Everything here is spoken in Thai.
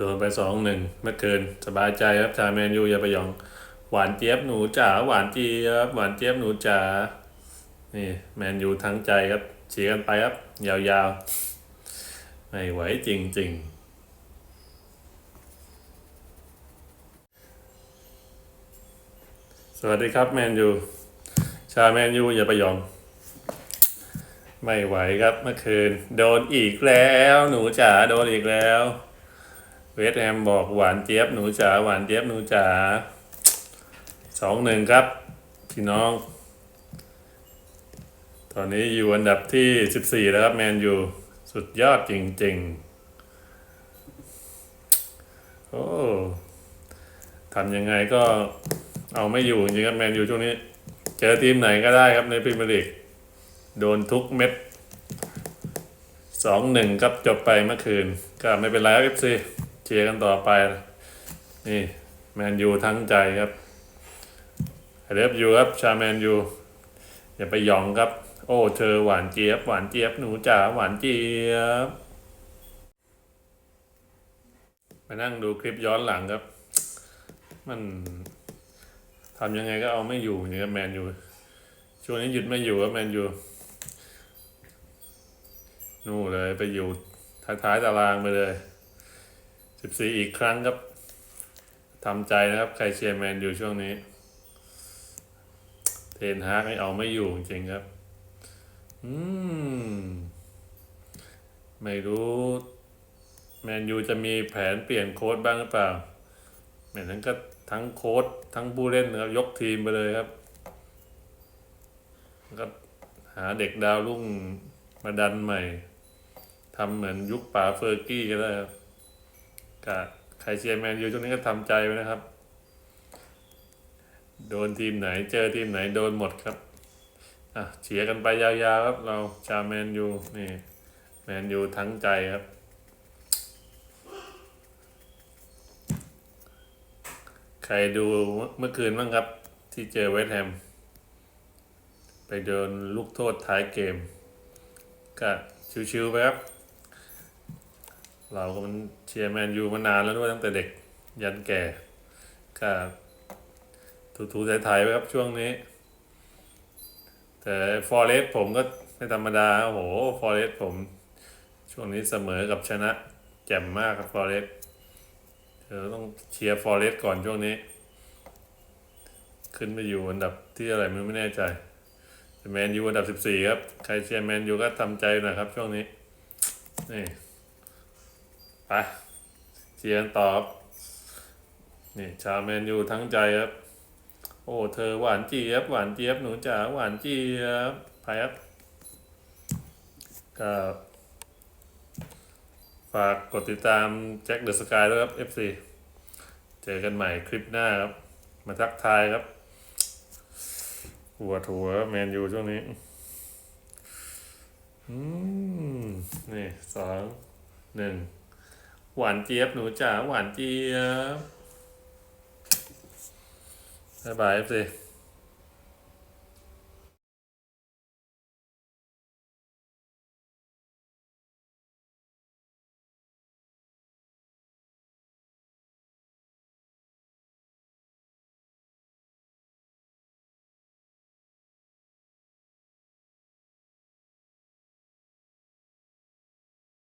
โดนไปสองหนึ่งเมื่อคืนสบายใจครับชาแมนยูอย่าไปหยอง หวานเจี๊ยบหนูจ๋าหวานเจี๊ยบหวานเจี๊ยบหนูจ๋านี่แมนยูทั้งใจครับเชียร์กันไปครับ ยาวๆ ไม่ไหวจริงๆสวัสดีครับแมนยูชาแมนยูอย่าไปหยองไม่ไหวครับเมื่อคืน โดนอีกแล้ว หนูจ๋าโดนอีกแล้ว เวสแฮมบอกหวานเจี๊ยบหนูจ๋าหวานเจี๊ยบหนูจ๋าสองหนึ่งครับ พี่น้อง ตอนนี้อยู่อันดับที่สิบสี่แล้วครับ แมนยูสุดยอดจริงๆ โอ้ทำยังไงก็เอาไม่อยู่จริงครับแมนยูช่วงนี้ เจอทีมไหนก็ได้ครับในพรีเมียร์ลีกโดนทุกเม็ดสองหนึ่งครับจบไปเมื่อคืน ก็ไม่เป็นไรครับเอฟซี เชียร์กันต่อไป นี่แมนยูทั้งใจครับเรฟยูครับชาแมนยูอย่าไปหยองครับ โอ้เธอหวานเจี๊ยบหวานเจี๊ยบหนูจ๋าหวานเจี๊ยบมานั่งดูคลิปย้อนหลังครับ มันทำยังไงก็เอาไม่อยู่อย่างเงี้ยแมนยูช่วงนี้หยุดไม่อยู่ครับแมนยูนู่นเลยไปอยู่ท้ายๆตารางไปเลย สิบสี่อีกครั้งครับทำใจนะครับ ใครเชียร์แมนยูช่วงนี้ เทนฮากไม่เอาไม่อยู่จริงครับ อืม ไม่รู้ แมนยูจะมีแผนเปลี่ยนโค้ดบ้างหรือเปล่าแม้นั้นก็ทั้งโค้ดทั้งผู้เล่นนะครับยกทีมไปเลยครับแล้วก็หาเด็กดาวรุ่งมาดันใหม่ทำเหมือนยุคป๋าเฟอร์กี้ก็ได้ครับ กะใครเชียร์แมนยูช่วงนี้ก็ทำใจไว้นะครับ โดนทีมไหนเจอทีมไหนโดนหมดครับอะเชียร์กันไปยาวๆครับ เราชาวแมนยูนี่แมนยูทั้งใจครับใครดูเมื่อคืนบ้างครับ ที่เจอเวสต์แฮม ไปโดนลูกโทษท้ายเกม ก็ชิวๆไปครับ เราก็มันเชียร์แมนยูมานานแล้วด้วยตั้งแต่เด็กยันแก่ก็ถูๆไทยๆไปครับช่วงนี้ แต่ฟอร์เรสผมก็ไม่ธรรมดา โอ้โหฟอร์เรสผมช่วงนี้เสมอกับชนะแจ่มมากครับฟอร์เรสเธอต้องเชียร์ฟอร์เรสก่อนช่วงนี้ ขึ้นไปอยู่อันดับที่อะไรไม่ไม่แน่ใจแต่แมนยูอันดับสิบสี่ครับ ใครเชียร์แมนยูก็ทำใจหน่อยครับช่วงนี้นี่ ไปเชียร์กันตอบ นี่ชาวแมนยูทั้งใจครับ โอ้เธอหวานเจี๊ยบหวานเจี๊ยบหนูจ๋าหวานเจี๊ยบไปครับก็ฝากกดติดตามแจ็คเดอะสกายด้วยครับ FC เจอกันใหม่คลิปหน้าครับ มาทักทายครับ หัวถัวแมนยูช่วงนี้ อืม นี่สองหนึ่ง หวานเจี๊ยบหนูจ๋าหวานเจี๊ยบ บ๊ายบายสิ